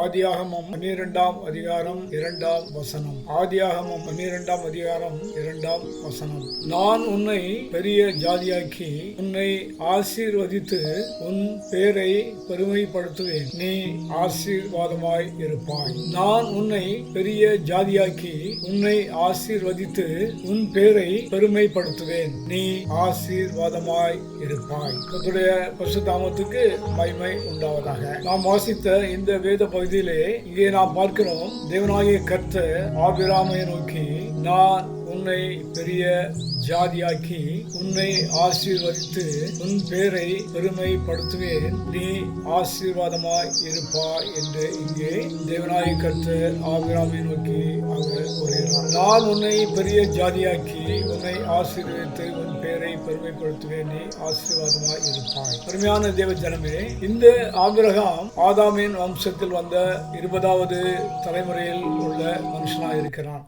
ஆதியாகமம் பன்னிரெண்டாம் அதிகாரம் இரண்டாம் வசனம். ஆதியாகமம் பன்னிரெண்டாம் அதிகாரம் இரண்டாம் வசனம். நான் உன்னை பெரிய ஜாதியாக்கி உன்னை ஆசீர்வதித்து உன் பேரை பெருமைப்படுத்துவேன். நீ ஆசீர்வாதமாய் இருப்பாய். நான் உன்னை பெரிய ஜாதியாக்கி உன்னை ஆசீர்வதித்து உன் பேரை பெருமைப்படுத்துவேன். நீ ஆசீர்வாதமாய் இருப்பாய். பசு தாமத்துக்கு மய்மை உண்டாவதாக. நாம் வாசித்த இந்த வேத பகுதியிலே இங்கே நாம் பார்க்கிறோம் தேவனாகிய கர்த்த ஆபிராமை நோக்கி நான் உன்னை பெரிய ஜாதியாக்கி உன்னை ஆசீர்வதித்து உன் பேரை பெருமைப்படுத்துவேன். நீ ஆசீர்வாதமாய் இருப்பாய் என்று இங்கே தேவனாய் கர்த்தர் ஆபிராமை நோக்கி அவர் நான் உன்னை பெரிய ஜாதியாக்கி உன்னை ஆசீர்வதித்து உன் பெயரை பெருமைப்படுத்துவேன் நீ ஆசீர்வாதமாய் இருப்பாய். அருமையான தேவ ஜனமே இந்த ஆபிரகாம் ஆதாமின் வம்சத்தில் வந்த இருபதாவது தலைமுறையில் உள்ள மனுஷனாக இருக்கிறான்